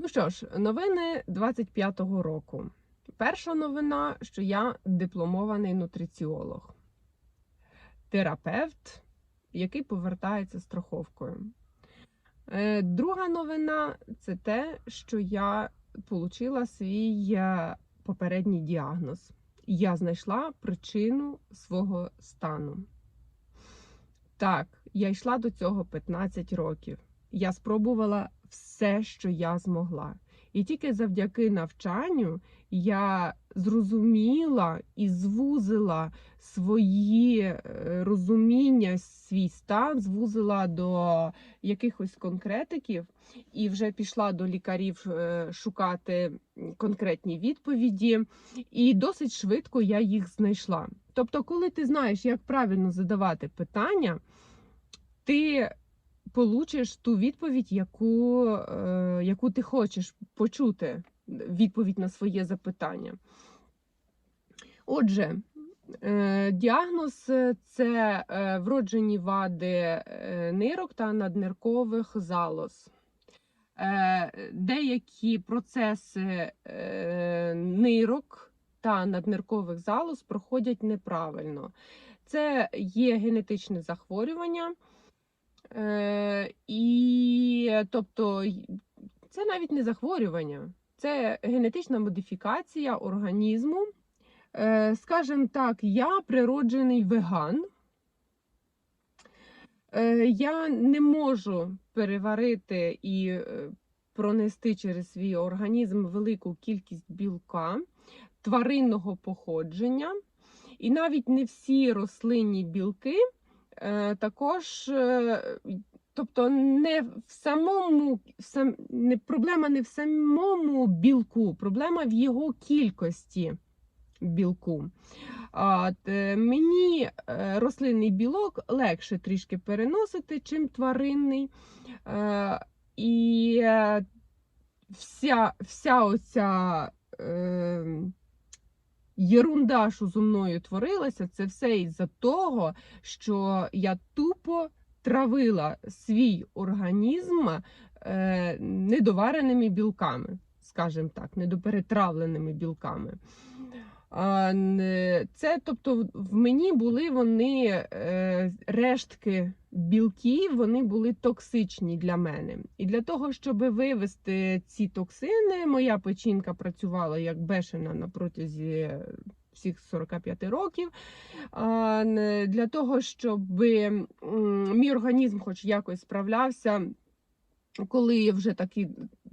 Ну що ж, новини 25-го року. Перша новина, що я дипломований нутриціолог, терапевт, який повертається страховкою. Е, Друга новина це те, що я отримала свій е, попередній діагноз. Я знайшла причину свого стану. Так, я йшла до цього 15 років. Я спробувала все, що я змогла. І тільки завдяки навчанню я зрозуміла і звузила свої е, розуміння, свій стан, звузила до якихось конкретиків і вже пішла до лікарів е, шукати конкретні відповіді. І досить швидко я їх знайшла. Тобто, коли ти знаєш, як правильно задавати питання, ти получиш ту відповідь, яку, е, яку ти хочеш почути, відповідь на своє запитання. Отже, е, діагноз це е, вроджені вади е, нирок та надниркових залоз. Деякі процеси нирок та надниркових залоз проходять неправильно. Це є генетичне захворювання. Е, і тобто це навіть не захворювання, це генетична модифікація організму. Е, скажем так, я природжений веган. Е, я не можу переварити і е, пронести через свій організм велику кількість білка тваринного походження. І навіть не всі рослинні білки е, також, е, тобто не в самому сам, не, проблема не в самому білку, проблема в його кількості білку. От, е, мені е, рослинний білок легше трішки переносити, чим тваринний. Е, і е, вся, вся оця. Е, Єрунда, що зо мною творилася, це все із-за того, що я тупо травила свій організм е, недовареними білками, скажімо так, недоперетравленими білками. Це, тобто, в мені були вони е, рештки білків, вони були токсичні для мене. І для того, щоб вивести ці токсини, моя печінка працювала як бешена на протязі всіх 45 років. Для того, щоб мій організм хоч якось справлявся. Коли вже такі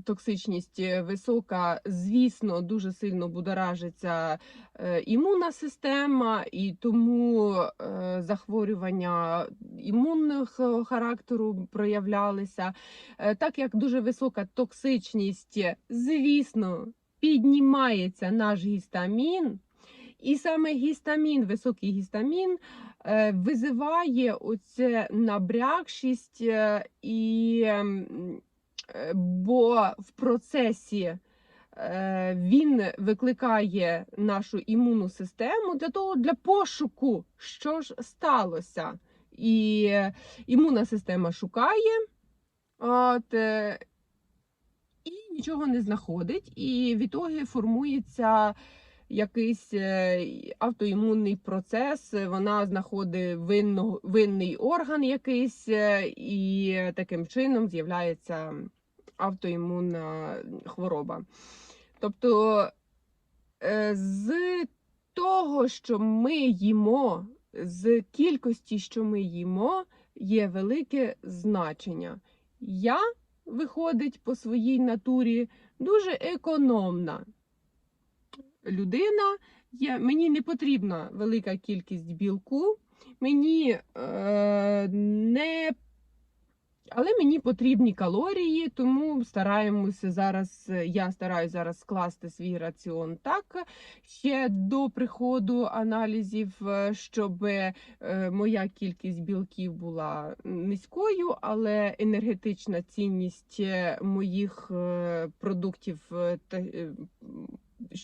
токсичність е, висока, звісно, дуже сильно будоражиться е, імунна система, і тому е, захворювання імунного характеру проявлялися. Так як дуже висока токсичність, звісно, піднімається наш гістамін. І саме гістамін, високий гістамін, визиває оце набрякшість, і, бо в процесі е, він викликає нашу імунну систему для того, для пошуку, що ж сталося. І е, імунна система шукає, от, е, і нічого не знаходить, і в ітогі формується якийсь е, автоімунний процес, вона знаходить винно, винний орган якийсь, е, і таким чином з'являється автоімунна хвороба. Тобто е, з того, що ми їмо, з кількості, що ми їмо, є велике значення. Я, виходить, по своїй натурі дуже економна людина. Я, мені не потрібна велика кількість білку, мені е, не але мені потрібні калорії, тому стараємося зараз. Я стараюся зараз скласти свій раціон так ще до приходу аналізів, е, щоб е, моя кількість білків була низькою, але енергетична цінність е, моїх е, продуктів е, е,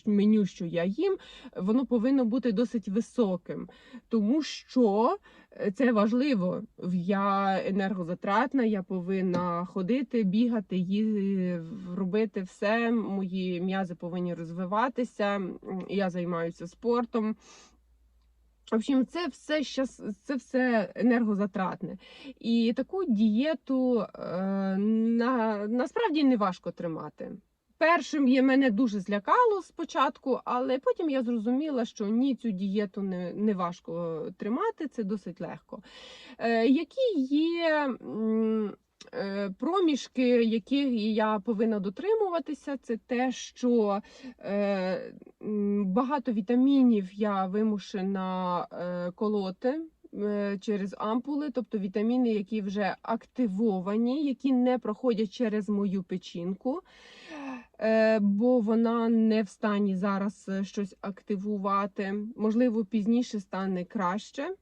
меню, що я їм, воно повинно бути досить високим, тому що е, це важливо. Я енергозатратна, я повинна ходити, бігати, ї- робити все. Мої м'язи повинні розвиватися. Я займаюся спортом. В общем, це все щас, це все енергозатратне. І таку дієту е, на, насправді не важко тримати. Першим є мене дуже злякало спочатку, але потім я зрозуміла, що ні, цю дієту не, не важко тримати, це досить легко. Е, які є е, проміжки, яких я повинна дотримуватися, це те, що е, багато вітамінів я вимушена е, колоти. е, Через ампули, тобто вітаміни, які вже активовані, які не проходять через мою печінку, е, бо вона не в стані зараз е, щось активувати. Можливо, пізніше стане краще,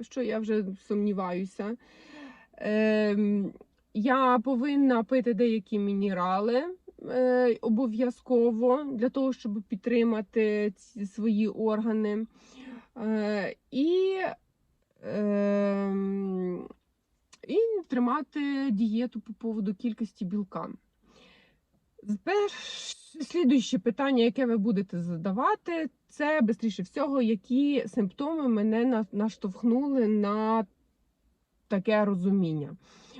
що я вже сумніваюся. Ем, Я повинна пити деякі мінерали е, обов'язково для того, щоб підтримати свої органи. Е, І, ем, і тримати дієту по поводу кількості білка. Перш... Слідуюче питання, яке ви будете задавати, це швидше всього, які симптоми мене на- наштовхнули на таке розуміння.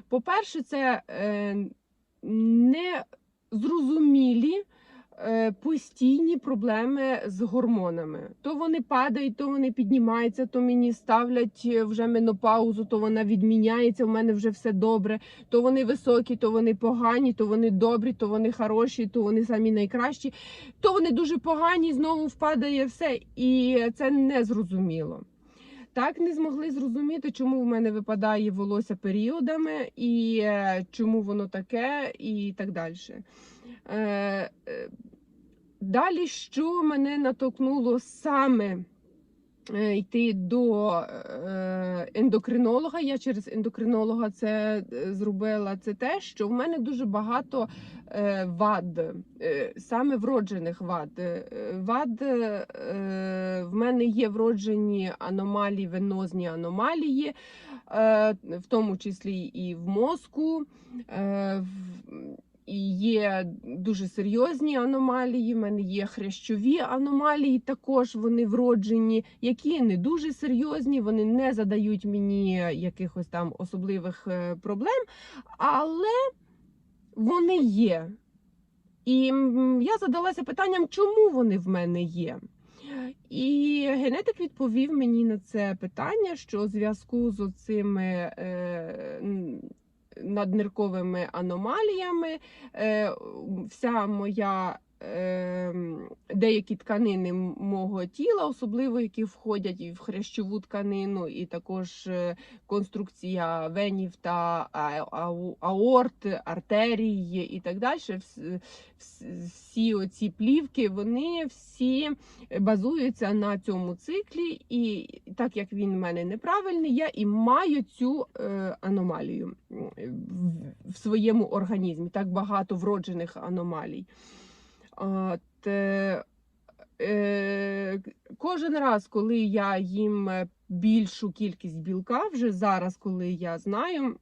По-перше, це е, незрозумілі постійні проблеми з гормонами. То вони падають, то вони піднімаються, то мені ставлять е, вже менопаузу, то вона відміняється. У мене вже все добре. То вони високі, то вони погані, то вони добрі, то вони хороші, то вони самі найкращі, то вони дуже погані, знову впадає все. І це незрозуміло. Так не змогли зрозуміти, чому в мене випадає волосся періодами, і е, чому воно таке, і так далі. Е, е, Далі, що мене натолкнуло саме е, йти до ендокринолога. Я через ендокринолога це зробила. Це те, що в мене дуже багато вад, саме вроджених вад. Вад в мене є вроджені аномалії, венозні аномалії, в тому числі і в мозку. Є дуже серйозні аномалії. В мене є хрящові аномалії, також вони вроджені, які не дуже серйозні, вони не задають мені якихось там особливих е, проблем, але вони є. І я задалася питанням, чому вони в мене є. І генетик відповів мені на це питання, що у зв'язку з цими е, наднирковими аномаліями е, вся моя. Е, Деякі тканини мого тіла, особливо які входять і в хрящову тканину, і також е, конструкція венів та аорт, артерій і так далі. Вс- вс- Всі оці плівки, вони всі базуються на цьому циклі, і так як він в мене неправильний, я і маю цю е, аномалію в своєму організмі. Так багато вроджених аномалій. От, е, е, кожен раз, коли я їм е, більшу кількість білка, вже зараз, коли я знаю.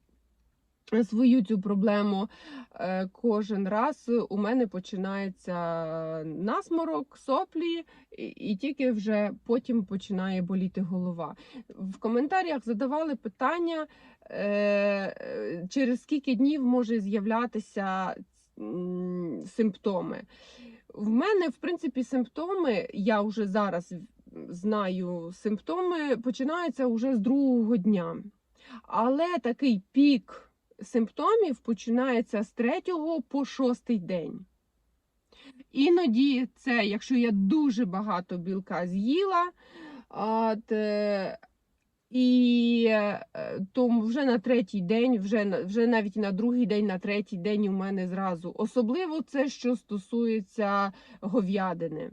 Свою цю проблему е, кожен раз у мене починається насморок, соплі, і, і тільки вже потім починає боліти голова. В коментарях задавали питання, е, е, через скільки днів може з'являтися симптоми. В мене, в принципі, симптоми, я вже зараз знаю, симптоми починаються вже з другого дня. Але такий пік симптомів починається з третього по шостий день. Іноді це, якщо я дуже багато білка з'їла, е, і е, то вже на третій день, вже, вже навіть на другий день, на третій день у мене зразу. Особливо це, що стосується говядини.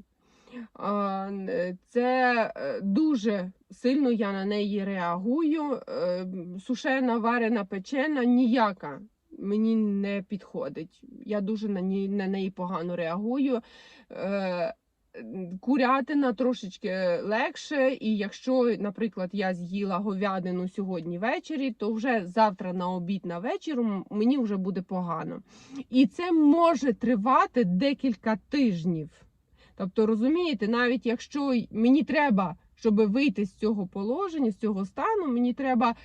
Це е, дуже сильно я на неї реагую. Е, Сушена, варена, печена ніяка мені не підходить. Я дуже на неї погано реагую. Е, Курятина трошечки легше, і якщо, наприклад, я з'їла говядину сьогодні ввечері, то вже завтра на обід на вечір мені вже буде погано. І це може тривати декілька тижнів. Тобто, розумієте, навіть якщо мені треба, щоб вийти з цього положення, з цього стану, мені треба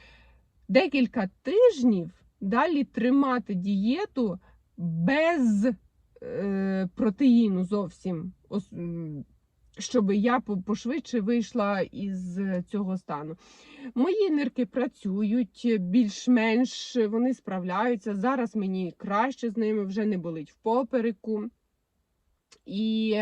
декілька тижнів далі тримати дієту без е, протеїну зовсім, щоб я пошвидше вийшла із цього стану. Мої нирки працюють більш-менш, вони справляються. Зараз мені краще з ними, вже не болить в попереку. І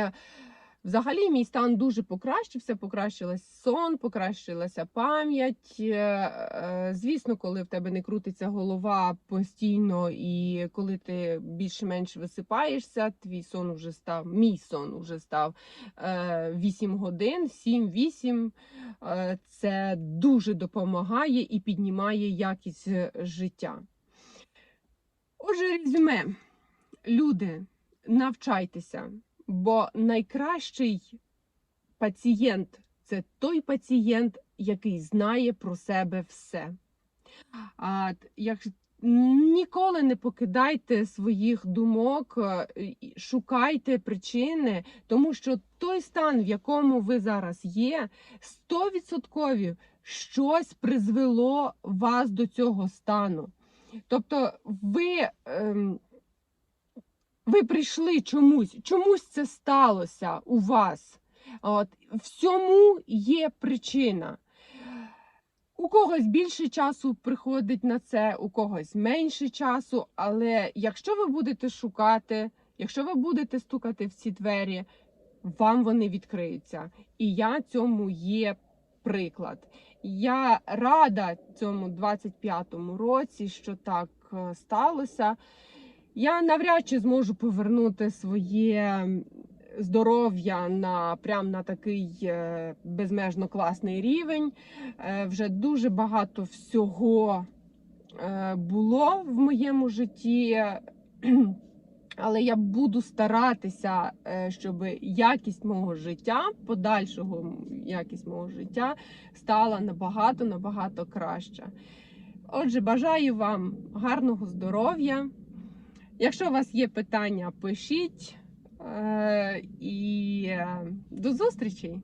взагалі мій стан дуже покращився, покращилась сон, покращилася пам'ять. Е, е, Звісно, коли в тебе не крутиться голова постійно, і коли ти більш-менш висипаєшся, твій сон вже став, мій сон вже став е, 8 годин, 7-8. Е, Це дуже допомагає і піднімає якість е, життя. Отже, резюме. Люди, навчайтеся, бо найкращий пацієнт це той пацієнт, який знає про себе все. А як ніколи не покидайте своїх думок, е, шукайте причини, тому що той стан, в якому ви зараз є, 100% щось призвело вас до цього стану. Тобто ви. Ем, ви прийшли чомусь, чомусь це сталося у вас. От, всьому є причина. У когось більше часу приходить на це, у когось менше часу. Але якщо ви будете шукати, якщо ви будете стукати в ці двері, вам вони відкриються. І я цьому є приклад. Я рада цьому 25-му році, що так е, сталося. Я навряд чи зможу повернути своє здоров'я на прям на такий е, безмежно класний рівень. Е, Вже дуже багато всього е, було в моєму житті. Але я буду старатися, щоб якість мого життя, подальшого якість мого життя стала набагато набагато краща. Отже, бажаю вам гарного здоров'я. Якщо у вас є питання, пишіть. Е, І е, до зустрічі!